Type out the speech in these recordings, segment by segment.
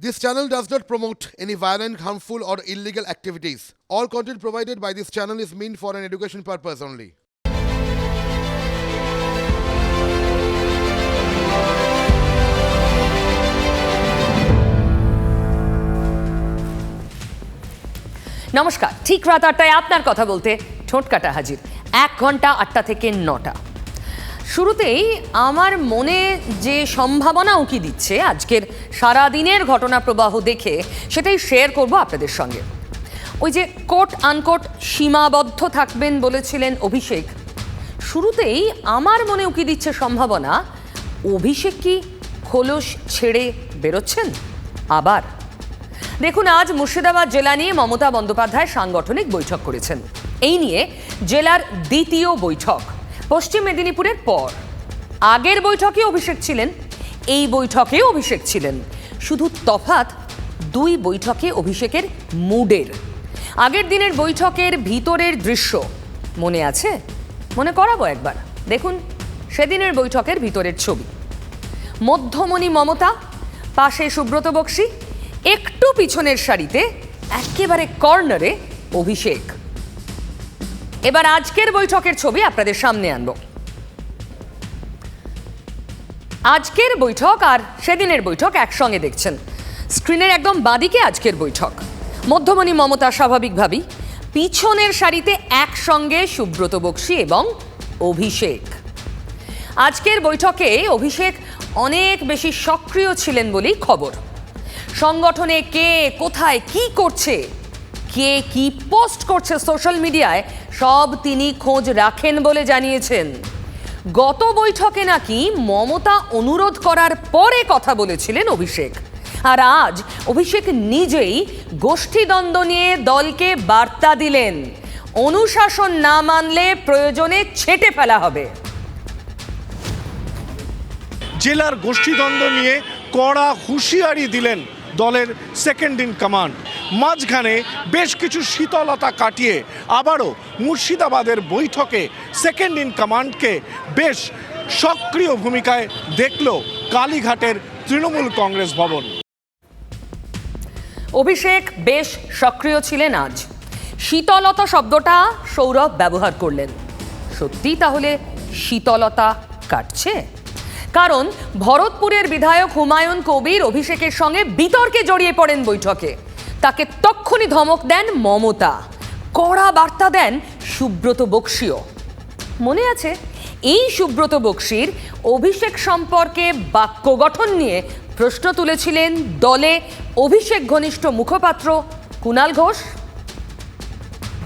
This channel does not promote any violent, harmful, or illegal activities. All content provided by this channel is meant for an education purpose only. নমস্কার ঠিক রাত আটটায় আপনার কথা বলতে ঠোঁট কাটা হাজির এক ঘণ্টা আটটা থেকে নটা শুরুতেই আমার মনে যে সম্ভাবনা উঁকি দিচ্ছে আজকের সারা দিনের ঘটনা প্রবাহ দেখে সেটাই শেয়ার করব আপনাদের সঙ্গে। ওই যে কোট আনকোট সীমাবদ্ধ থাকবেন বলেছিলেন অভিষেক। শুরুতেই আমার মনে উঁকি দিচ্ছে সম্ভাবনা, অভিষেক কি খোলস ছেড়ে বেরোচ্ছেন? আবার দেখুন, আজ মুর্শিদাবাদ জেলা নিয়ে মমতা বন্দ্যোপাধ্যায় সাংগঠনিক বৈঠক করেছেন। এই নিয়ে জেলার দ্বিতীয় বৈঠক। পশ্চিম মেদিনীপুরের পর। আগের বৈঠকে অভিষেক ছিলেন, এই বৈঠকেও অভিষেক ছিলেন। শুধু তফাৎ, দুই বৈঠকে অভিষেকের মুডের। আগের দিনের বৈঠকের ভিতরের দৃশ্য মনে আছে? মনে করাবো একবার। দেখুন সেদিনের বৈঠকের ভিতরের ছবি। মধ্যমণি মমতা, পাশে সুব্রত বক্সি, একটু পিছনের সারিতে, একেবারে কর্নারে অভিষেক। এবার আজকের বৈঠকের ছবি আপনাদের সামনে আনব। আজকের বৈঠক আর সেদিনের বৈঠক একসঙ্গে দেখছেন। স্ক্রিনের একদম বাদিকে আজকের বৈঠক। মধ্যমণি মমতা স্বাভাবিকভাবেই পিছনের সারিতে একসঙ্গে সুব্রত বক্সি এবং অভিষেক। আজকের বৈঠকে অভিষেক অনেক বেশি সক্রিয় ছিলেন বলেই খবর। সংগঠনে কে কোথায় কি করছে, কে কি পোস্ট করছে সোশ্যাল মিডিয়ায় সব তিনি খোঁজ রাখেন বলে জানিয়েছেন। গত বৈঠকে নাকি মমতা অনুরোধ করার পরে কথা বলেছিলেন অভিষেক। আর আজ অভিষেক নিজেই গোষ্ঠীদ্বন্দ্ব নিয়ে দলকে বার্তা দিলেন। অনুশাসন না মানলে প্রয়োজনে ছেটে ফেলা হবে। জেলার গোষ্ঠীদ্বন্দ্ব নিয়ে কড়া হুঁশিয়ারি দিলেন দলের সেকেন্ড ইন কমান্ড মাঝখানে বেশ কিছু শীতলতা কাটিয়ে আবারও মুর্শিদাবাদের বৈঠকে সেকেন্ড ইন কমান্ডকে বেশ সক্রিয় ভূমিকায় দেখল কালীঘাটের তৃণমূল কংগ্রেস ভবন। অভিষেক বেশ সক্রিয় ছিলেন আজ। শীতলতা শব্দটা সৌরভ ব্যবহার করলেন। সত্যি তাহলে শীতলতা কাটছে? কারণ ভরতপুরের বিধায়ক হুমায়ুন কবির অভিষেকের সঙ্গে বিতর্কে জড়িয়ে পড়েন বৈঠকে। তাকে তক্ষুনি ধমক দেন মমতা। কড়া বার্তা দেন সুব্রত বক্সিও। মনে আছে? এই সুব্রত বক্সির অভিষেক সম্পর্কে বাক্য গঠন নিয়ে প্রশ্ন তুলেছিলেন দলে অভিষেক ঘনিষ্ঠ মুখপাত্র কুণাল ঘোষ।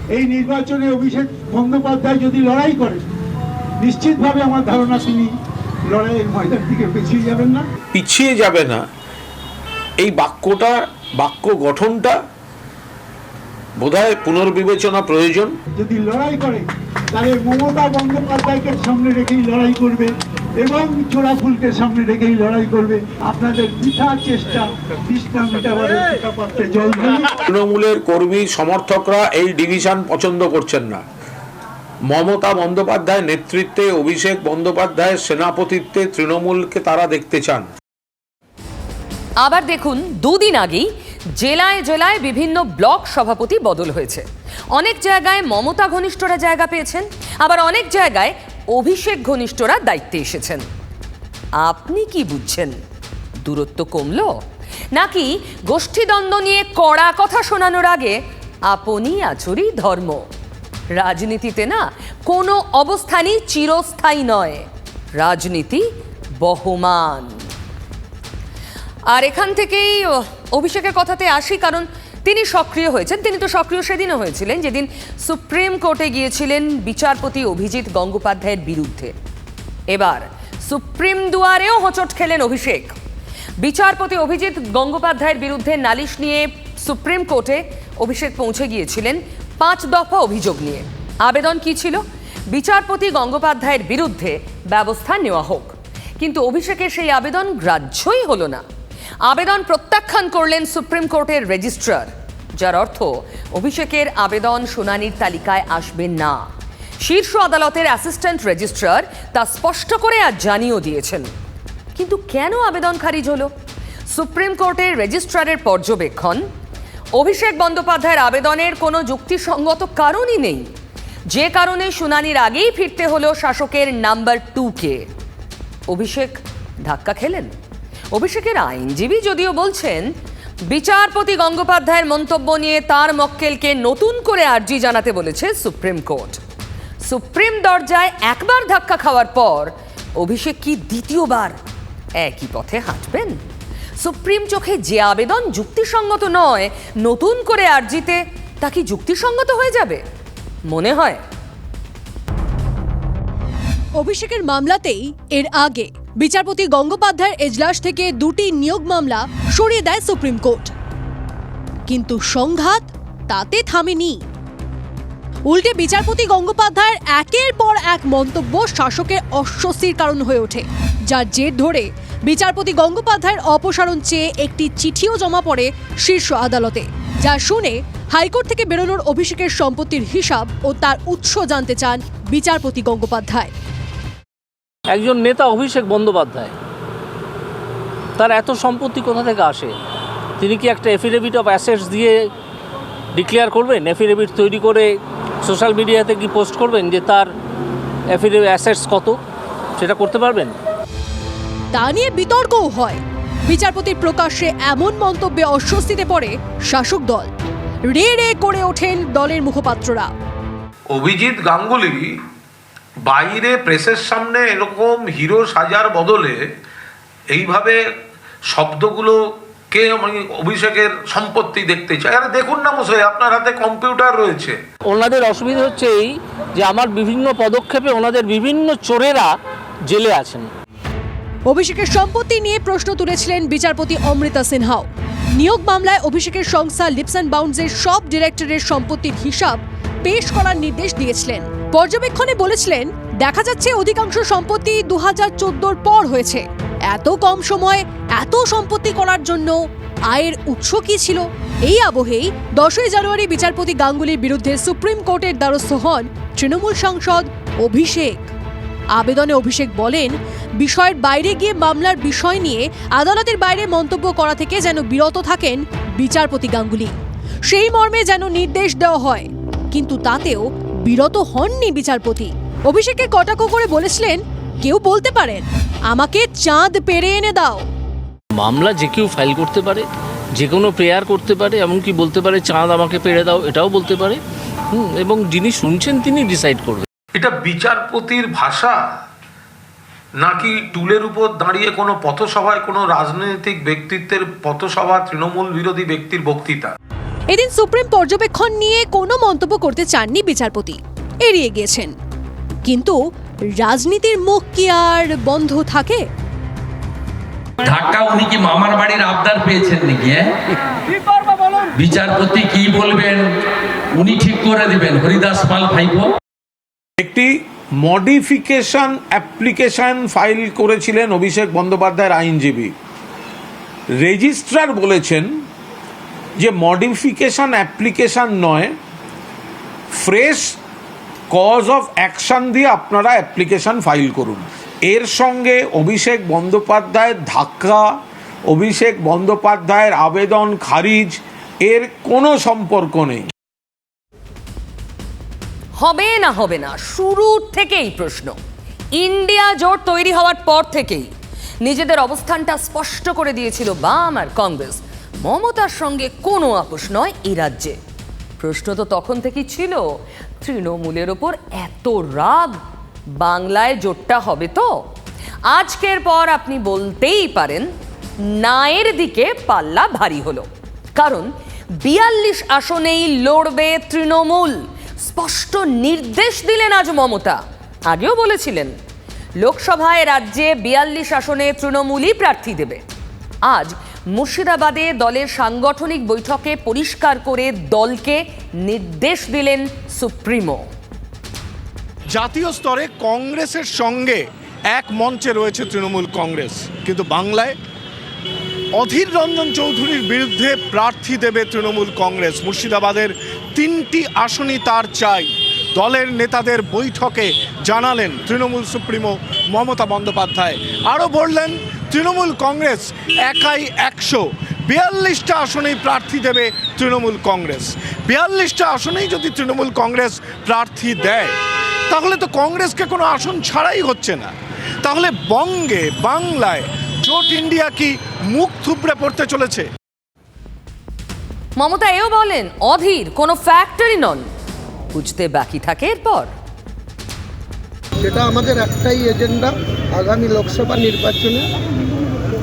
এই নির্বাচনে অভিষেক বন্দ্যোপাধ্যায় যদি লড়াই করে, নিশ্চিতভাবে আমার ধারণা তিনি লড়াইয়ের ময়দান থেকে পিছিয়ে যাবেন না। পিছিয়ে যাবে না। এই বাক্যটা বাক্য গঠনটা বোধহয় পুনর্বিবেচনা প্রয়োজন। যদি লড়াই করে তাহলে মমতা বন্দ্যোপাধ্যায়কে সামনে রেখেই লড়াই করবে এবং চোরা ফুলকে সামনে রেখেই লড়াই করবে। আপনাদের বৃথা চেষ্টা তৃষ্ণা মেটাবারের জল তৃণমূলের কর্মী সমর্থকরা এই ডিভিশন পছন্দ করছেন না। মমতা বন্দ্যোপাধ্যায় নেতৃত্বে অভিষেক বন্দ্যোপাধ্যায়ের সেনাপতিত্বে তৃণমূলকে তারা দেখতে চান। আবার দেখুন, দুদিন আগেই জেলায় জেলায় বিভিন্ন ব্লক সভাপতি বদল হয়েছে। অনেক জায়গায় মমতা ঘনিষ্ঠরা জায়গা পেয়েছেন, আবার অনেক জায়গায় অভিষেক ঘনিষ্ঠরা দায়িত্বে এসেছেন। আপনি কি বুঝছেন? দূরত্ব কমল? নাকি গোষ্ঠীদ্বন্দ্ব নিয়ে কড়া কথা শোনানোর আগে আপনি আচরি ধর্ম? রাজনীতিতে না, কোনো অবস্থানই চিরস্থায়ী নয়। রাজনীতি বহমান। আর এখান থেকেই অভিষেকের কথাতে আসি, কারণ তিনি সক্রিয় হয়েছেন। তিনি তো সক্রিয় সেদিনও হয়েছিলেন, যেদিন সুপ্রিম কোর্টে গিয়েছিলেন বিচারপতি অভিজিৎ গঙ্গোপাধ্যায়ের বিরুদ্ধে। এবার সুপ্রিম দুয়ারেও হোঁচট খেলেন অভিষেক। বিচারপতি অভিজিৎ গঙ্গোপাধ্যায়ের বিরুদ্ধে নালিশ নিয়ে সুপ্রিম কোর্টে অভিষেক পৌঁছে গিয়েছিলেন পাঁচ দফা অভিযোগ নিয়ে। আবেদন কি ছিল? বিচারপতি গঙ্গোপাধ্যায়ের বিরুদ্ধে ব্যবস্থা নেওয়া হোক। কিন্তু অভিষেকের সেই আবেদন গ্রাহ্যই হলো না। আবেদন প্রত্যাখ্যান করলেন সুপ্রিম কোর্টের রেজিস্ট্রার, যার অর্থ অভিষেকের আবেদন শুনানির তালিকায় আসবে না। শীর্ষ আদালতের অ্যাসিস্ট্যান্ট রেজিস্ট্রার তা স্পষ্ট করে আজ জানিয়েও দিয়েছেন। কিন্তু কেন আবেদন খারিজ হলো? সুপ্রিম কোর্টের রেজিস্ট্রারের পর্যবেক্ষণ অভিষেক বন্দ্যোপাধ্যায়ের আবেদনের কোনো যুক্তিসঙ্গত কারণই নেই। যে কারণে শুনানির আগেই ফিরতে হলো শাসকের নাম্বার টুকে। অভিষেক ধাক্কা খেলেন। অভিষেকের আইনজীবী যদিও বলছেন, বিচারপতি গঙ্গোপাধ্যায়ের মন্তব্য নিয়ে তার মক্কেলকে নতুন করে আর্জি জানাতে বলেছে সুপ্রিম কোর্ট। সুপ্রিম দরজায় একবার ধাক্কা খাওয়ার পর অভিষেক কি দ্বিতীয়বার একই পথে হাঁটবেন? সুপ্রিম চোখে যে আবেদন যুক্তিসঙ্গত নয়, নতুন করে আর্জিতে তা কি যুক্তিসঙ্গত হয়ে যাবে? মনে হয়। অভিষেকের মামলাতেই এর আগে বিচারপতি গঙ্গোপাধ্যায়ের এজলাস থেকে দুটি নিয়োগ মামলা সরিয়ে দেয় সুপ্রিম কোর্ট। কিন্তু সংঘাত তাতে থামেনি। উল্টে বিচারপতি গঙ্গোপাধ্যায়ের একের পর এক মন্তব্য শাসকের অস্বস্তির কারণ হয়ে ওঠে যার জের ধরে বিচারপতি গঙ্গোপাধ্যায়ের অপসারণ চেয়ে একটি চিঠিও জমা পড়ে শীর্ষ আদালতে, যা শুনে হাইকোর্ট থেকে বেরোনোর অভিষেকের সম্পত্তির হিসাব ও তার উৎস জানতে চান বিচারপতি গঙ্গোপাধ্যায়। একজন নেতা অভিষেক বন্দ্যোপাধ্যায়, তার এত সম্পত্তি কোথা থেকে আসে? তিনি কি একটা এফিডেভিট অফ অ্যাসেটস দিয়ে ডিক্লেয়ার করবেন? এফিডেভিট তৈরি করে সোশ্যাল মিডিয়াতে কি পোস্ট করবেন যে তার এফিডেভিট অ্যাসেটস কত? সেটা করতে পারবেন? তা নিয়ে বিতর্কও হয়। বিচারপতির প্রকাশ্যে এমন মন্তব্যে অস্বস্তিতে পড়ে শাসক দল। রে রে করে ওঠেন দলের মুখপাত্ররা। অভিজিৎ গাঙ্গুলি বাইরে প্রেসের সামনে এরকম হিরো সাজার বদলে এইভাবে শব্দগুলোকে আমি অভিষেকের সম্পত্তি দেখতে চাই আরে দেখুন না মশাই আপনার হাতে কম্পিউটার রয়েছে। ওনাদের অসুবিধা হচ্ছে এই যে আমার বিভিন্ন পদক্ষেপে ওনাদের বিভিন্ন চোরেরা জেলে আছেন। অভিষেকের সম্পত্তি নিয়ে প্রশ্ন তুলেছিলেন বিচারপতি অমৃতা সিনহাও নিয়োগ মামলায় অভিষেকের সংস্থা লিপস অ্যান্ড বাউন্ডসের সব ডিরেক্টরের সম্পত্তির হিসাব পেশ করার নির্দেশ দিয়েছিলেন। পর্যবেক্ষণে বলেছিলেন দেখা যাচ্ছে অধিকাংশ সম্পত্তি দু হাজার চোদ্দোর পর হয়েছে। এত কম সময়ে এত সম্পত্তি করার জন্য আয়ের উৎস কি ছিল? এই আবহেই দশই জানুয়ারি বিচারপতি গাঙ্গুলির বিরুদ্ধে সুপ্রিম কোর্টের দ্বারস্থ হন তৃণমূল সাংসদ অভিষেক। আবেদনে অভিষেক বলেন, বিষয়ের বাইরে গিয়ে মামলার বিষয় নিয়ে আদালতের বাইরে মন্তব্য করা থেকে যেন বিরত থাকেন বিচারপতি গাঙ্গুলি। সেই মর্মে যেন নির্দেশ দেওয়া হয়, কিন্তু তাতেও বিরত হননি বিচারপতি। অভিষেককে কটাক্ষ করে বলেছিলেন কেউ বলতে পারেন আমাকে চাঁদ পেরে এনে দাও। মামলা যে কেউ ফাইল করতে পারে যে কোনো প্রেয়ার করতে পারে এমনকি বলতে পারে চাঁদ আমাকে পেরে দাও এটাও বলতে পারে। হুম, এবং যিনি শুনছেন তিনি ডিসাইড করবেন। এটা বিচারপতির ভাষা? নাকি টুলের উপর দাঁড়িয়ে কোনো পথসভায় কোনো রাজনৈতিক ব্যক্তিত্বের পথসভা তৃণমূল বিরোধী ব্যক্তির বক্তৃতা? এদিন সুপ্রিম পর্যবেক্ষণ নিয়ে কোনো মন্তব্য করতে চাননি বিচারপতি। এড়িয়ে গিয়েছেন। কিন্তু রাজনীতির মুখ কি আর বন্ধ থাকে? ধাক্কা উনি কি মামার বাড়ির আবদার পেয়েছেন নাকি হ্যাঁ? বিচারপতি কি বলবেন? উনি ঠিক করে দিবেন। হরিদাস পাল ভাইপো। একটি মডিফিকেশন অ্যাপ্লিকেশন ফাইল করেছিলেন অভিষেক বন্দ্যোপাধ্যায়ের আইনজীবী। রেজিস্ট্রার বলেছেন যে মডিফিকেশন অ্যাপ্লিকেশন নয় ফ্রেশ কজ অফ অ্যাকশন দিয়ে আপনারা অ্যাপ্লিকেশন ফাইল করুন। এর সঙ্গে অভিষেক বন্দ্যোপাধ্যায়ের ধাক্কা, অভিষেক বন্দ্যোপাধ্যায়ের আবেদন, খারিজ, এর কোনো সম্পর্ক নেই। হবে না হবে না শুরুর থেকেই প্রশ্ন। ইন্ডিয়া জোট তৈরি হওয়ার পর থেকেই নিজেদের অবস্থানটা স্পষ্ট করে দিয়েছিল বাম আর কংগ্রেস। মমতার সঙ্গে কোনো আপোষ নয় এই রাজ্যে। প্রশ্ন তো তখন থেকেই ছিল তৃণমূলের ওপর এত রাগ, বাংলায় জোটটা হবে তো? আজকের পর আপনি বলতেই পারেন, নায়ের দিকে পাল্লা ভারী হলো। কারণ বিয়াল্লিশ আসনেই লড়বে তৃণমূল। স্পষ্ট নির্দেশ দিলেন আজ মমতা। আগেও বলেছিলেন, লোকসভায় রাজ্যে বিয়াল্লিশ আসনে তৃণমূলই প্রার্থী দেবে। আজ মুর্শিদাবাদে দলের সাংগঠনিক বৈঠকে পরিষ্কার করে দলকে নির্দেশ দিলেন সুপ্রিমো। জাতীয় স্তরে কংগ্রেসের সঙ্গে এক মঞ্চে রয়েছে তৃণমূল কংগ্রেস। কিন্তু বাংলায় অধীর রঞ্জন চৌধুরীর বিরুদ্ধে প্রার্থী দেবে তৃণমূল কংগ্রেস। মুর্শিদাবাদের তিনটি আসনই তার চাই। দলের নেতাদের বৈঠকে জানালেন তৃণমূল সুপ্রিমো মমতা বন্দ্যোপাধ্যায়। আরও বললেন তৃণমূল কংগ্রেস একাই একশো। বিয়াল্লিশটা আসনেই প্রার্থী দেবে তৃণমূল কংগ্রেস। বিয়াল্লিশটা আসনেই যদি তৃণমূল কংগ্রেস প্রার্থী দেয়, তাহলে তো কংগ্রেসকে কোনো আসন ছাড়াই হচ্ছে না। তাহলে বঙ্গে, বাংলায়, জোট ইন্ডিয়া কি মুখ থুবড়ে পড়তে চলেছে? মমতা এও বলেন, অধীর, কোনো ফ্যাক্টরি নন। বুঝতে বাকি থাকে এরপর। যেটা আমাদের একটাই এজেন্ডা আগামী লোকসভা নির্বাচনে।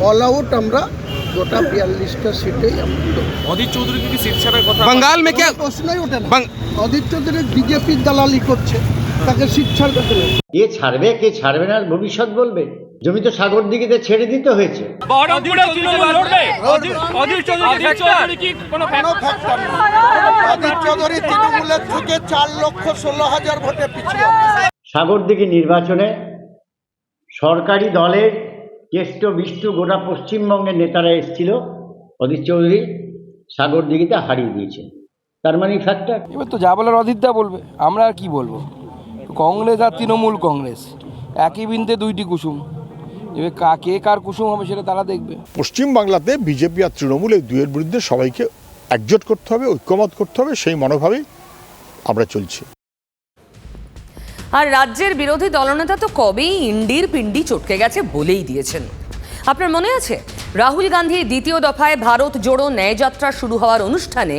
অল আউট আমরা গোটা বিয়াল্লিশটা সিটেই অধীর চৌধুরী কি সিট কথা বাঙ্গাল মে প্রশ্নই ওঠে না। অধীর চৌধুরী বিজেপির দালালি করছে তাকে সিট ছাড়বে কে? ছাড়বে কে ছাড়বে না ভবিষ্যৎ বলবে? জমি তো সাগর দিকে ছেড়ে দিতে হয়েছে। অধীর চৌধুরী তৃণমূলের থেকে চার লক্ষ ষোলো হাজার ভোটে পিছিয়ে সাগর দিকে নির্বাচনে সরকারি দলের কেষ্ট বিষ্টু গোটা পশ্চিমবঙ্গের নেতারা এসেছিল। অদিত চৌধুরী সাগর দিঘিতে হারিয়ে দিয়েছে তার মানে ফ্যাক্টর এবার তো যা বলার অধীরদা বলবে আমরা আর কি বলব? কংগ্রেস আর তৃণমূল কংগ্রেস একই বিনতে দুইটি কুসুম। এবার কা কে কার কুসুম হবে সেটা তারা দেখবে। পশ্চিমবাংলাতে বিজেপি আর তৃণমূল এই দুয়ের বিরুদ্ধে সবাইকে একজোট করতে হবে ঐক্যমত করতে হবে সেই মনোভাবেই আমরা চলছি। আর রাজ্যের বিরোধী দলনেতা তো কবেই ইন্ডির পিন্ডি চটকে গেছে বলেই দিয়েছেন। আপনার মনে আছে? রাহুল গান্ধী দ্বিতীয় দফায় ভারত জোড়ো ন্যায়যাত্রা শুরু হওয়ার অনুষ্ঠানে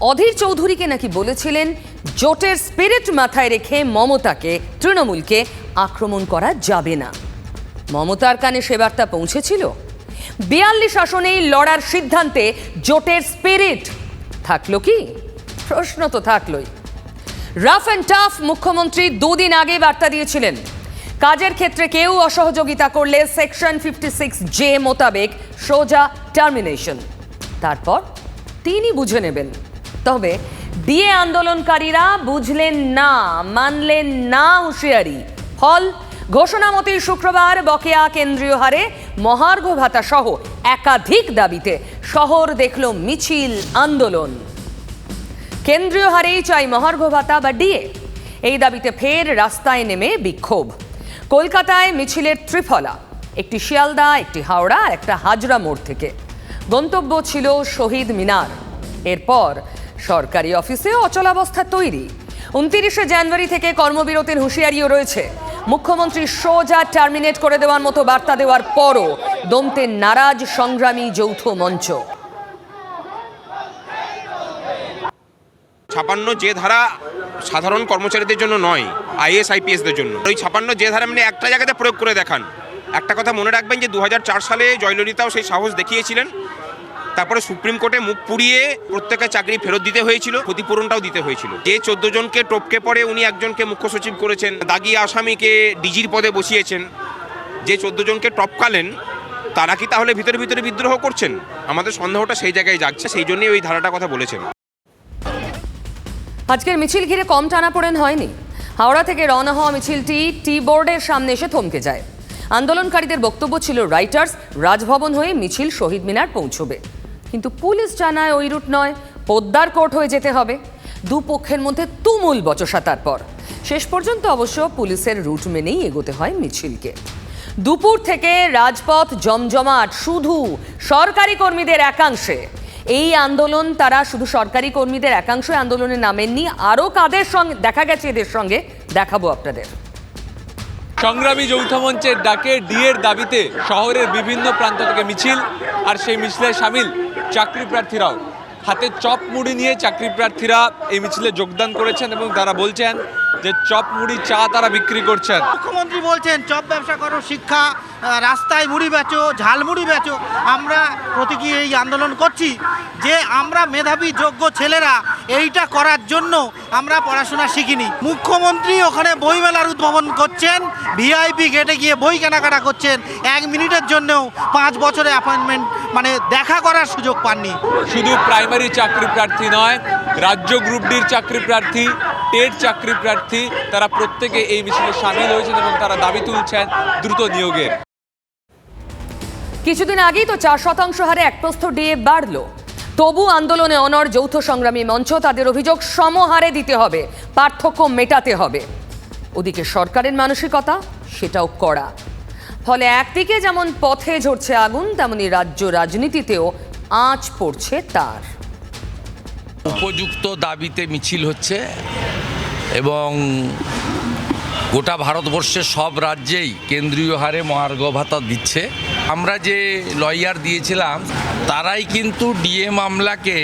অধীর চৌধুরীকে নাকি বলেছিলেন, জোটের স্পিরিট মাথায় রেখে মমতাকে, তৃণমূলকে আক্রমণ করা যাবে না। মমতার কানে সে বার্তা পৌঁছেছিল। বিয়াল্লিশ আসনেই লড়ার সিদ্ধান্তে জোটের স্পিরিট থাকল কি? প্রশ্ন তো থাকলোই। রাফ অ্যান্ড টাফ মুখ্যমন্ত্রী দুদিন আগে বার্তা দিয়েছিলেন। কাজের ক্ষেত্রে কেউ অসহযোগিতা করলে সেকশন ফিফটি সিক্স জে মোতাবেক সোজা টার্মিনেশন। তারপর তিনি বুঝে নেবেন। তবে ডিএ আন্দোলনকারীরা বুঝলেন না, মানলেন না হুঁশিয়ারি। ফল ঘোষণা মতেই শুক্রবার বকেয়া কেন্দ্রীয় হারে মহার্ঘ ভাতা সহ একাধিক দাবিতে শহর দেখল মিছিল, আন্দোলন। কেন্দ্রীয় হারেই চাই মহার্ঘ ভাতা বা ডিএ। এই দাবিতে ফের রাস্তায় নেমে বিক্ষোভ। কলকাতায় মিছিলের ত্রিফলা। একটি শিয়ালদা, একটি হাওড়া, আর একটা হাজরা মোড় থেকে। গন্তব্য ছিল শহীদ মিনার। এরপর সরকারি অফিসেও অচলাবস্থা তৈরি। উনতিরিশে জানুয়ারি থেকে কর্মবিরতির হুঁশিয়ারিও রয়েছে। মুখ্যমন্ত্রী সোজা টার্মিনেট করে দেওয়ার মতো বার্তা দেওয়ার পরও দমতে নারাজ সংগ্রামী যৌথ মঞ্চ। ছাপান্ন যে ধারা সাধারণ কর্মচারীদের জন্য নয়, আইএস, আইপিএসদের জন্য। ওই ছাপান্ন যে ধারা মানে একটা জায়গাতে প্রয়োগ করে দেখান। একটা কথা মনে রাখবেন যে দু হাজার চার সালে জয়ললিতাও সেই সাহস দেখিয়েছিলেন। তারপরে সুপ্রিম কোর্টে মুখ পুড়িয়ে প্রত্যেকের চাকরি ফেরত দিতে হয়েছিল, ক্ষতিপূরণটাও দিতে হয়েছিল। যে চোদ্দ জনকে টপকে পড়ে উনি একজনকে মুখ্য সচিব করেছেন দাগি আসামিকে ডিজির পদে বসিয়েছেন। যে চোদ্দ জনকে টপকালেন, তারা কি তাহলে ভিতরে ভিতরে বিদ্রোহ করছেন? আমাদের সন্দেহটা সেই জায়গায় যাচ্ছে সেই জন্যই ওই ধারাটা কথা বলেছেন। আজকের মিছিল ঘিরে কম টানাপোড়েন হয়নি। হাওড়া থেকে রওনা হওয়া মিছিলটি টি বোর্ডের সামনে এসে থমকে যায়। আন্দোলনকারীদের বক্তব্য ছিল রাইটার্স, রাজভবন হয়ে মিছিল শহীদ মিনার পৌঁছবে। কিন্তু পুলিশ জানায় ওই রুট নয়, পোদ্দার কোর্ট হয়ে যেতে হবে। দুপক্ষের মধ্যে তুমুল বচসা তারপর শেষ পর্যন্ত অবশ্য পুলিশের রুট মেনেই এগোতে হয় মিছিলকে। দুপুর থেকে রাজপথ জমজমাট শুধু সরকারি কর্মীদের একাংশে। এই আন্দোলন তারা শুধু সরকারি কর্মীদের একাংশ আন্দোলনে নামেননি, আরও কাদের সঙ্গে দেখা গেছে এদের সঙ্গে, দেখাবো আপনাদের। সংগ্রামী যৌথ মঞ্চের ডাকে ডিএর দাবিতে শহরের বিভিন্ন প্রান্ত থেকে মিছিল, আর সেই মিছিলে সামিল চাকরি প্রার্থীরাও। হাতে চপ মুড়ি নিয়ে চাকরি প্রার্থীরা এই মিছিলে যোগদান করেছেন এবং তারা বলছেন যে চপ মুড়ি চা তারা বিক্রি করছেন। মুখ্যমন্ত্রী বলছেন চপ ব্যবসা করো শিক্ষা রাস্তায় মুড়ি বেচো ঝালমুড়ি বেচো। আমরা প্রতীকী এই আন্দোলন করছি যে আমরা মেধাবী যোগ্য ছেলেরা এইটা করার জন্য আমরা পড়াশোনা শিখিনি। মুখ্যমন্ত্রী ওখানে বইমেলার উদ্ভাবন করছেন ভিআইপি গেটে গিয়ে বই কেনাকাটা করছেন। এক মিনিটের জন্যও পাঁচ বছরে অ্যাপয়েন্টমেন্ট মানে দেখা করার সুযোগ পাননি। শুধু প্রাইমারি চাকরি প্রার্থী নয় রাজ্য গ্রুপ ডির চাকরি প্রার্থী টেট চাকরি প্রার্থী তারা প্রত্যেকে এই মিছিলে সামিল হয়েছেন এবং তারা দাবি তুলছেন দ্রুত নিয়োগের। কিছুদিন আগেই তো চার শতাংশ হারে একপ্রস্থ ডিএ বাড়লো। তবু আন্দোলনে অনর যৌথ সংগ্রামী মঞ্চ তাদের অভিযোগ সমহারে দিতে হবে পার্থক্য মেটাতে হবে। ওদিকে সরকারের মানসিকতা সেটাও কড়া। ফলে একদিকে যেমন পথে ঝরছে আগুন তেমনি রাজ্য রাজনীতিতেও আঁচ পড়ছে তার। উপযুক্ত দাবিতে মিছিল হচ্ছে। এবং গোটা ভারতবর্ষের সব রাজ্যেই কেন্দ্রীয় হারে মহার্ঘ ভাতা দিচ্ছে। আমরা যে লয়ার দিয়েছিলাম, তারাই কিন্তু ডিএ মামলাকে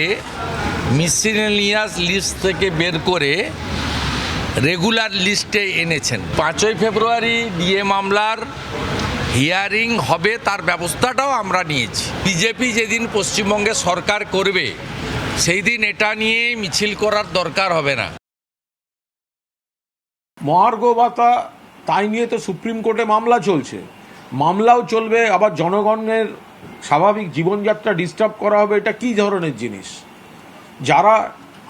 মিসিলেনিয়াস লিস্ট থেকে বের করে রেগুলার লিস্টে এনেছেন। পাঁচই ফেব্রুয়ারি ডিএ মামলার হিয়ারিং হবে, তার ব্যবস্থাটাও আমরা নিয়েছি। বিজেপি যেদিন পশ্চিমবঙ্গে সরকার করবে সেই দিন এটা নিয়ে মিছিল করার দরকার হবে না। মহার্ঘ ভাতা তাই নিয়ে তো সুপ্রিম কোর্টে মামলা চলছে। মামলাও চলবে, আবার জনগণের স্বাভাবিক জীবনযাত্রা ডিস্টার্ব করা হবে, এটা কি ধরনের জিনিস? যারা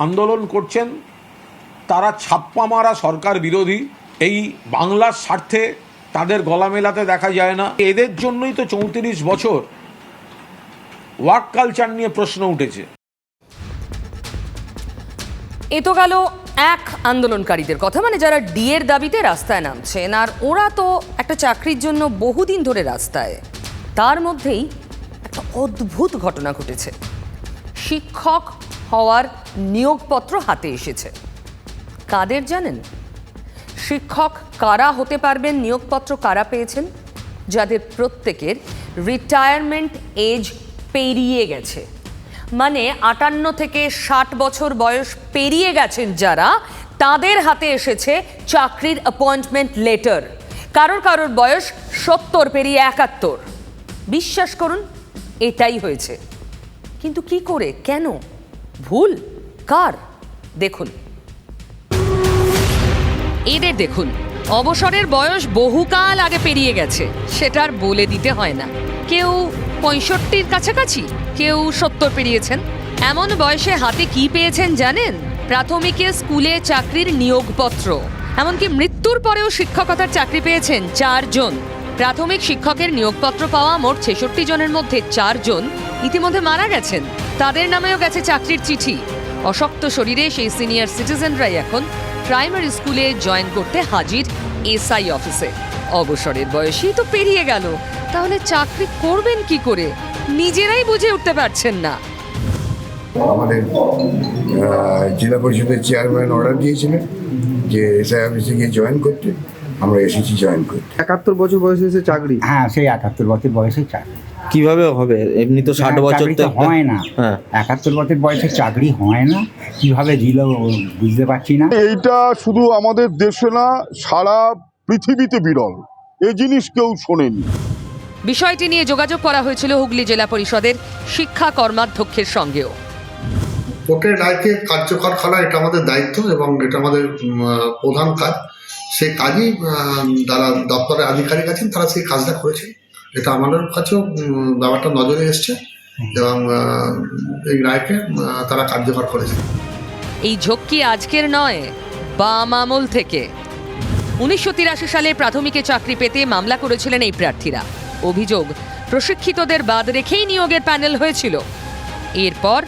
আন্দোলন করছেন, তারা ছাপ্পা মারা সরকার বিরোধী, এই বাংলার স্বার্থে তাদের গলা মেলাতে দেখা যায় না। এদের জন্যই তো চৌত্রিশ বছর ওয়ার্ক কালচার নিয়ে প্রশ্ন উঠেছে। এ তো গেল এক আন্দোলনকারীদের কথা মানে যারা ডিএর দাবিতে রাস্তায় নামছেন। আর ওরা তো একটা চাকরির জন্য বহুদিন ধরে রাস্তায়। তার মধ্যেই একটা অদ্ভুত ঘটনা ঘটেছে। শিক্ষক হওয়ার নিয়োগপত্র হাতে এসেছে। কাদের জানেন? শিক্ষক কারা হতে পারবেন, নিয়োগপত্র কারা পেয়েছেন? যাদের প্রত্যেকের রিটায়ারমেন্ট এজ পেরিয়ে গেছে। মানে আটান্ন থেকে ষাট বছর বয়স পেরিয়ে গেছেন যারা, তাদের হাতে এসেছে চাকরির অ্যাপয়েন্টমেন্ট লেটার কারোর কারোর বয়স সত্তর পেরিয়ে একাত্তর। বিশ্বাস করুন, এটাই হয়েছে। কিন্তু কি করে, কেন? ভুল? কার? দেখুন। এদের দেখুন, অবসরের বয়স বহুকাল আগে পেরিয়ে গেছে, সেটা আর বলে দিতে হয় না। কেউ পঁয়ষট্টির কাছাকাছি। কেউ সত্তর পেরিয়েছেন। এমন বয়সে হাতে কি পেয়েছেন জানেন? প্রাথমিকে স্কুলে চাকরির নিয়োগপত্র। এমনকি মৃত্যুর পরেও শিক্ষকতার চাকরি পেয়েছেন চারজন। প্রাথমিক শিক্ষকের নিয়োগপত্র পাওয়া মোট ছেষট্টি জনের মধ্যে চারজন ইতিমধ্যে মারা গেছেন। তাদের নামেও গেছে চাকরির চিঠি। অশক্ত শরীরে সেই সিনিয়র সিটিজেনরাই এখন প্রাইমারি স্কুলে জয়েন করতে হাজির এসআই অফিসে। অবসরের বয়সই তো পেরিয়ে গেল। তাহলে চাকরি করবেন কি করে? নিজেরাই বুঝে উঠতে পারছেন না। আমাদের জেলা পরিষদের চেয়ারম্যান অর্ডার দিয়েছিলেন যে এসআই অফিসে গিয়ে জয়েন করতে। আমরা এসেছি জয়েন করতে। একাত্তর বছর বয়সে এসে চাকরি? হ্যাঁ সেই একাত্তর বছর বয়সে চাকরি। কীভাবে হবে? এমনি তো ষাট বছর তো তো হয় না। হ্যাঁ। একাত্তর বছর বয়সে চাকরি হয় না। কীভাবে দিল বুঝতে পারছি না। এইটা শুধু আমাদের দেশে না সারা পৃথিবীতে বিরল। এ জিনিস কেউ শোনেনি। বিষয়টি নিয়ে যোগাযোগ করা হয়েছিল হুগলি জেলা পরিষদের শিক্ষা কর্মাধ্যক্ষের সঙ্গেও। কোর্টের রায়কে কার্যকর করা এটা আমাদের দায়িত্ব এবং এটা আমাদের প্রধান কাজ। সেই কাজই যারা দপ্তরের আধিকারিক আছেন তারা সেই কাজটা করেছেন। এটা আমাদের কাছেও ব্যাপারটা নজরে এসছে এবং এই রায়কে তারা কার্যকর করেছে এই ঝক্কি আজকের নয় বাম আমল থেকে। উনিশশো তিরাশি সালে প্রাথমিকে চাকরি পেতে মামলা করেছিলেন এই প্রার্থীরা। অভিযোগ, প্রশিক্ষিতদের বাদ রেখেই নিয়োগের প্যানেল হয়েছিল। এরপর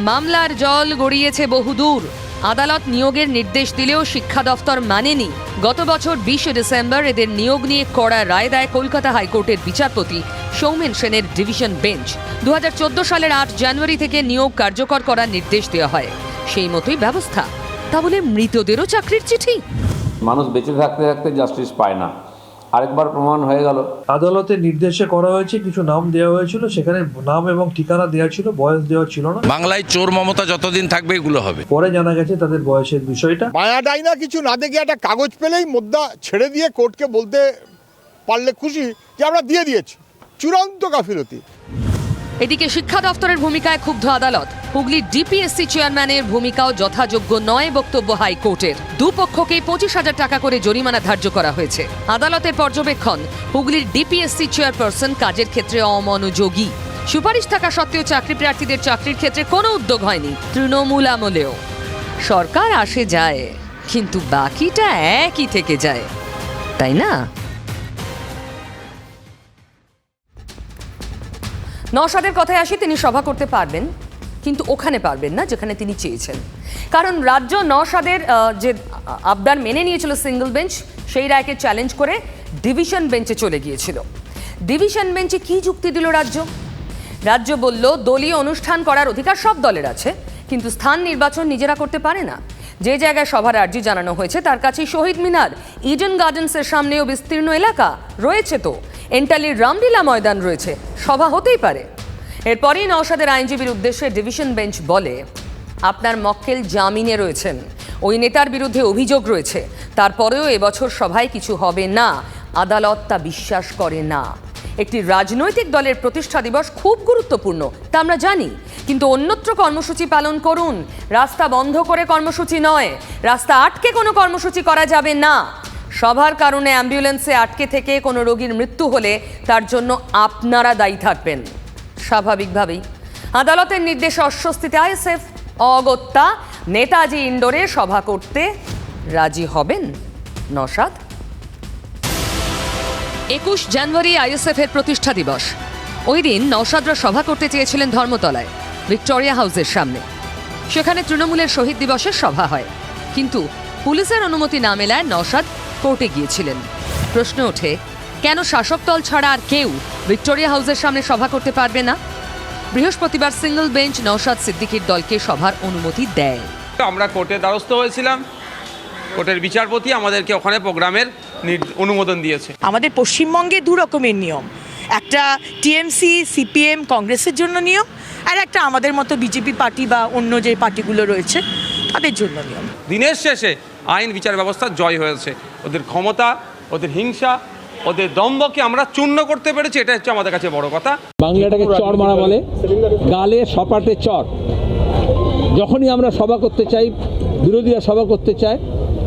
মামলার জল গড়িয়েছে বহুদূর। আদালত নিয়োগের নির্দেশ দিলেও শিক্ষা দফতর মানেনি। গত বছর বিশে ডিসেম্বর এদের নিয়োগ নিয়ে কড়া রায় দেয় কলকাতা হাইকোর্টের বিচারপতি সৌমেন সেনের ডিভিশন বেঞ্চ। দু হাজার চোদ্দ সালের আট জানুয়ারি থেকে নিয়োগ কার্যকর করার নির্দেশ দেওয়া হয়। সেই মতোই ব্যবস্থা। তা বলে মৃতদেরও চাকরির চিঠি? মানুষ বেঁচে থাকতে থাকতে জাস্টিস পায় না। আরেকবার প্রমাণ হয়ে গেল। আদালতের নির্দেশে করা হয়েছে কিছু নাম দেওয়া হয়েছিল সেখানে নাম এবং ঠিকানা দেওয়া ছিল বয়স দেওয়া ছিল না। বাংলায় চোর মমতা যতদিন থাকবে এগুলো হবে। পরে জানা গেছে তাদের বয়সের বিষয়টা। মায়া না কিছু না দেখে একটা কাগজ পেলেই মুদ্রা ছেড়ে দিয়ে কোর্টকে বলতে পারলে খুশি যে আমরা দিয়ে দিয়েছি। চূড়ান্ত গাফিলতি। এদিকে শিক্ষা দফতরের ভূমিকায় ক্ষুব্ধ আদালত। হুগলির ডিপিএসসি চেয়ারম্যানের ভূমিকাও যথাযোগ্য নয় বক্তব্য হাইকোর্টের। দুপক্ষকে পঁচিশ হাজার টাকা করে জরিমানা ধার্য করা হয়েছে। আদালতের পর্যবেক্ষণ, হুগলির ডিপিএসসি চেয়ারপারসন কাজের ক্ষেত্রে অমনোযোগী। সুপারিশ থাকা সত্ত্বেও চাকরি প্রার্থীদের চাকরির ক্ষেত্রে কোনো উদ্যোগ হয়নি। তৃণমূল আমলেও। সরকার আসে যায়, কিন্তু বাকিটা একই থেকে যায়। তাই না? নওশাদের কথায় আসি তিনি সভা করতে পারবেন কিন্তু ওখানে পারবেন না যেখানে তিনি চেয়েছেন। কারণ রাজ্য নওশাদের আহ, যে আবদার মেনে নিয়েছিল সিঙ্গল বেঞ্চ সেই রায়কে চ্যালেঞ্জ করে ডিভিশন বেঞ্চে চলে গিয়েছিল। ডিভিশন বেঞ্চে কি যুক্তি দিল রাজ্য? রাজ্য বলল দলীয় অনুষ্ঠান করার অধিকার সব দলের আছে কিন্তু স্থান নির্বাচন নিজেরা করতে পারে না। যে জায়গায় সভার আর্জি জানানো হয়েছে, তার কাছেই শহীদ মিনার। ইডেন গার্ডেন্সের সামনেও বিস্তীর্ণ এলাকা রয়েছে তো। এন্টালির রামলীলা ময়দান রয়েছে, সভা হতেই পারে। এরপরেই নওশাদের আইনজীবীর উদ্দেশ্যে ডিভিশন বেঞ্চ বলে, আপনার মক্কেল জামিনে রয়েছেন। ওই নেতার বিরুদ্ধে অভিযোগ রয়েছে। তারপরেও এবছর সভায় কিছু হবে না। আদালত তা বিশ্বাস করে না। একটি রাজনৈতিক দলের প্রতিষ্ঠা দিবস খুব গুরুত্বপূর্ণ, তা আমরা জানি। কিন্তু অন্যত্র কর্মসূচি পালন করুন। রাস্তা বন্ধ করে কর্মসূচি নয়। রাস্তা আটকে কোনো কর্মসূচি করা যাবে না। সভার কারণে অ্যাম্বুলেন্সে আটকে থেকে কোনো রোগীর মৃত্যু হলে তার জন্য আপনারা দায়ী থাকবেন। স্বাভাবিকভাবেই। আদালতের নির্দেশে অস্বস্তিতে আইএসএফ, অগত্যা নেতাজি ইন্ডোরে সভা করতে রাজি হবেন নসাদ একুশ জানুয়ারি আইএসএফ এর প্রতিষ্ঠা দিবস। ওই দিন নওশাদরা সভা করতে চেয়েছিলেন ধর্মতলায়। ভিক্টোরিয়া হাউসের সামনে। সেখানে তৃণমূলের শহীদ দিবসের সভা হয়। কিন্তু পুলিশের অনুমতি না মেলায় নওশাদ কোর্টে গিয়েছিলেন। প্রশ্ন ওঠে কেন শাসক দল ছাড়া আর কেউ ভিক্টোরিয়া হাউসের সামনে সভা করতে পারবে না? বৃহস্পতিবার সিঙ্গল বেঞ্চ নওশাদ সিদ্দিকীর দলকে সভার অনুমতি দেয়। আমরা কোর্টের দ্বারস্থ হয়েছিলাম। কোর্টের বিচারপতি আমাদেরকে ওখানে প্রোগ্রামের অনুমোদন দিয়েছে। আমাদের পশ্চিমবঙ্গে দু রকমের নিয়ম। একটা টিএমসি সিপিএম কংগ্রেসের জন্য নিয়ম আর একটা আমাদের মতো বিজেপি পার্টি বা অন্য যে পার্টিগুলো রয়েছে তাদের জন্য নিয়ম। দিনের শেষে আইন বিচার ব্যবস্থা জয় হয়েছে। ওদের ক্ষমতা ওদের হিংসা ওদের দম্ভকে আমরা চূর্ণ করতে পেরেছি এটা হচ্ছে আমাদের কাছে বড় কথা। বাংলাটাকে চর মারা বলে গালে সপাটে চর। যখনই আমরা সভা করতে চাই বিরোধীরা সভা করতে চায়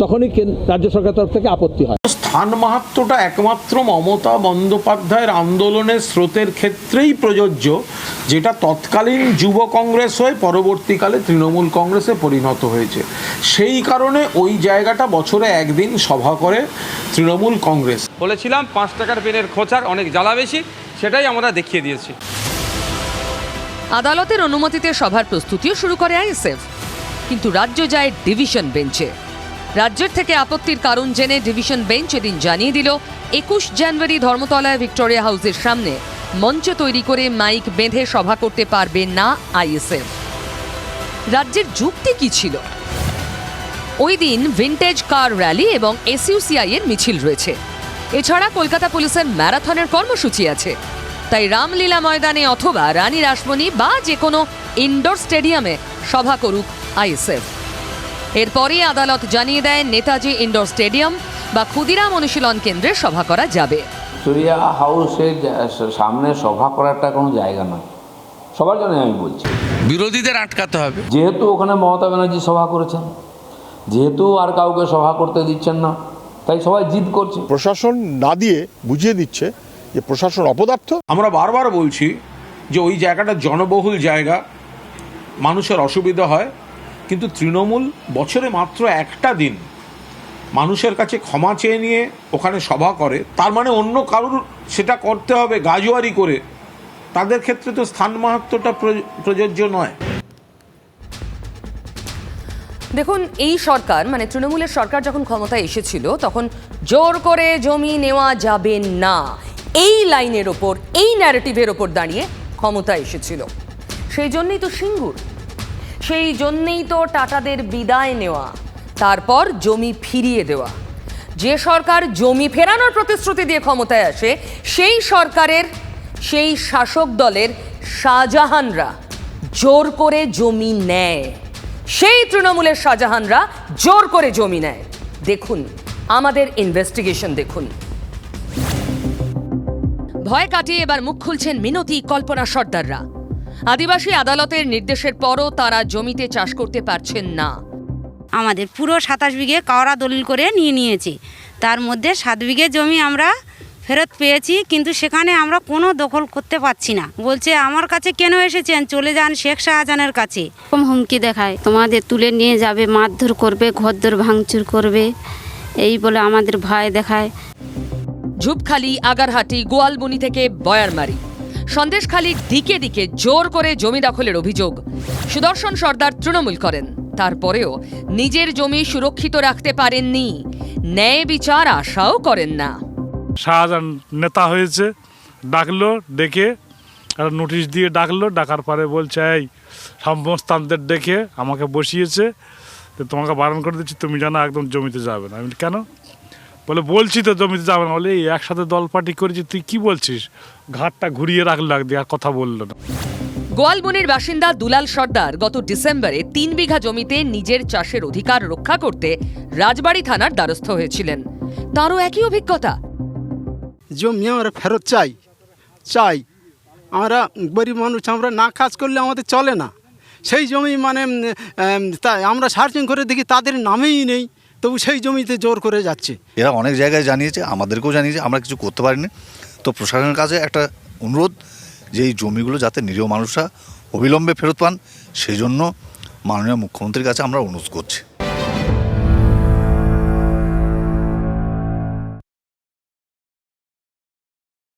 তখনই রাজ্য সরকার তরফ থেকে আপত্তি হয়। স্থান মাহাত্মটা একমাত্র মমতা বন্দ্যোপাধ্যায়ের আন্দোলনের স্রোতের ক্ষেত্রেই প্রযোজ্য যেটা তৎকালীন যুব কংগ্রেস হয়ে পরবর্তীকালে তৃণমূল কংগ্রেসে পরিণত হয়েছে। সেই কারণে ওই জায়গাটা বছরে একদিন সভা করে তৃণমূল কংগ্রেস। বলেছিলাম পাঁচ টাকার পেনের খোঁচার অনেক জ্বালা বেশি সেটাই আমরা দেখিয়ে দিয়েছি। আদালতের অনুমতিতে সভার প্রস্তুতিও শুরু করে আইএসএফ কিন্তু রাজ্য যায় ডিভিশন বেঞ্চে। রাজ্যের থেকে আপত্তির কারণ জেনে ডিভিশন বেঞ্চ এদিন জানিয়ে দিল, একুশ জানুয়ারি ধর্মতলায় ভিক্টোরিয়া হাউসের সামনে মঞ্চ তৈরি করে মাইক বেঁধে সভা করতে পারবে না আইএসএফ। রাজ্যের যুক্তি কি ছিল? ওই দিন ভিন্টেজ কার র্যালি এবং এসইউসিআই এর মিছিল রয়েছে। এছাড়া কলকাতা পুলিশের ম্যারাথনের কর্মসূচি আছে। তাই রামলীলা ময়দানে অথবা রানী রাসমণি বা যে কোনো ইনডোর স্টেডিয়ামে সভা করুক আইএসএফ। এরপরই আদালত জানিয়ে দেয় নেতাজি ইন্ডোর স্টেডিয়াম বা ক্ষুদিরাম অনুশীলন কেন্দ্রে সভা করা যাবে। ভিক্টোরিয়া হাউসের সামনে সভা করাটা কোনো জায়গা নয়। সবার জন্য আমি বলছি। বিরোধীদের আটকাতে হবে। যেহেতু ওখানে মমতা ব্যানার্জি সভা করেছেন যেহেতু আর কাউকে সভা করতে দিচ্ছেন না তাই সবাই জিদ করছে। প্রশাসন না দিয়ে বুঝিয়ে দিচ্ছে যে প্রশাসন অপদার্থ। আমরা বারবার বলছি যে ওই জায়গাটা জনবহুল জায়গা মানুষের অসুবিধা হয় কিন্তু তৃণমূল বছরে মাত্র একটা দিন মানুষের কাছে ক্ষমা চেয়ে নিয়ে ওখানে সভা করে, তার মানে অন্য কারুর সেটা করতে হবে গাজোয়ারি করে। তাদের ক্ষেত্রে তো স্থান মাহাত্মটা প্রয- প্রযোজ্য নয়। দেখুন, এই সরকার মানে তৃণমূলের সরকার যখন ক্ষমতায় এসেছিল, তখন জোর করে জমি নেওয়া যাবে না। এই লাইনের ওপর, এই ন্যারেটিভের ওপর দাঁড়িয়ে ক্ষমতা এসেছিল। সেই জন্যই তো সিঙ্গুর। সেই জন্যেই তো টাটাদের বিদায় নেওয়া, তারপর জমি ফিরিয়ে দেওয়া। যে সরকার জমি ফেরানোর প্রতিশ্রুতি দিয়ে ক্ষমতায় আসে, সেই সরকারের, সেই শাসক দলের শাহজাহানরা জোর করে জমি নেয়। সেই তৃণমূলের শাহজাহানরা জোর করে জমি নেয়। দেখুন, আমাদের ইনভেস্টিগেশন দেখুন। ভয় কাটিয়ে এবার মুখ খুলছেন মিনতি কল্পনা সর্দাররা। আদিবাসী আদালতের নির্দেশের পরও তারা জমিতে চাষ করতে পারছেন না। আমাদের পুরো সাতাশ বিঘে কাওড়া দলিল করে নিয়ে নিয়েছি। তার মধ্যে সাত বিঘে জমি আমরা ফেরত পেয়েছি কিন্তু সেখানে আমরা কোনো দখল করতে পারছি না। বলছে আমার কাছে কেন এসেছেন? চলে যান শেখ শাহজাহানের কাছে। এরকম হুমকি দেখায়। তোমাদের তুলে নিয়ে যাবে মারধর করবে ঘরদোর ভাঙচুর করবে এই বলে আমাদের ভয় দেখায়। ঝুপখালি আগারহাটি গোয়ালবনি থেকে বয়ারমারি সন্দেশখালির দিকে দিকে জোর করে জমি দখলের অভিযোগ। সুদর্শন সর্দার তৃণমূল করেন। তারপরেও নিজের জমি সুরক্ষিত রাখতে পারেননি। ন্যায় বিচার আশাও করেন না। শাহজাহান নেতা হয়েছে, ডাকলো, ডেকে নোটিশ দিয়ে ডাকলো, ডাকার পরে বলছে, এই সমস্তানদের ডেকে আমাকে বসিয়েছে, তো তোমাকে বারণ করে দিচ্ছি, তুমি জানো একদম জমিতে যাবে না। আমি কেন? বলে বলছি তো জমিতে যাবে না। বলে এই একসাথে দল পার্টি করেছি তুই কি বলছিস? ঘাটটা ঘুরিয়ে রাখল একদিকে আর কথা বলল না। গোয়ালবনের বাসিন্দা দুলাল সর্দার গত ডিসেম্বরে তিন বিঘা জমিতে নিজের চাষের অধিকার রক্ষা করতে রাজবাড়ী থানার দ্বারস্থ হয়েছিলেন। তারও একই অভিজ্ঞতা। জমি আমরা ফেরত চাই চাই। আমরা গরিব মানুষ আমরা না কাজ করলে আমাদের চলে না। সেই জমি মানে তাই আমরা সার্চিং করে দেখি তাদের নামেই নেই। তবু সেই জমিতে জোর করে যাচ্ছে। এরা অনেক জায়গায় জানিয়েছে, আমাদেরকেও জানিয়েছে, আমরা কিছু করতে পারিনি। তো প্রশাসনের কাছে একটা অনুরোধ যে এই জমিগুলো যাতে নিরীহ মানুষরা অবিলম্বে ফেরত পান, সেই জন্য মাননীয় মুখ্যমন্ত্রীর কাছে আমরা অনুরোধ করছি।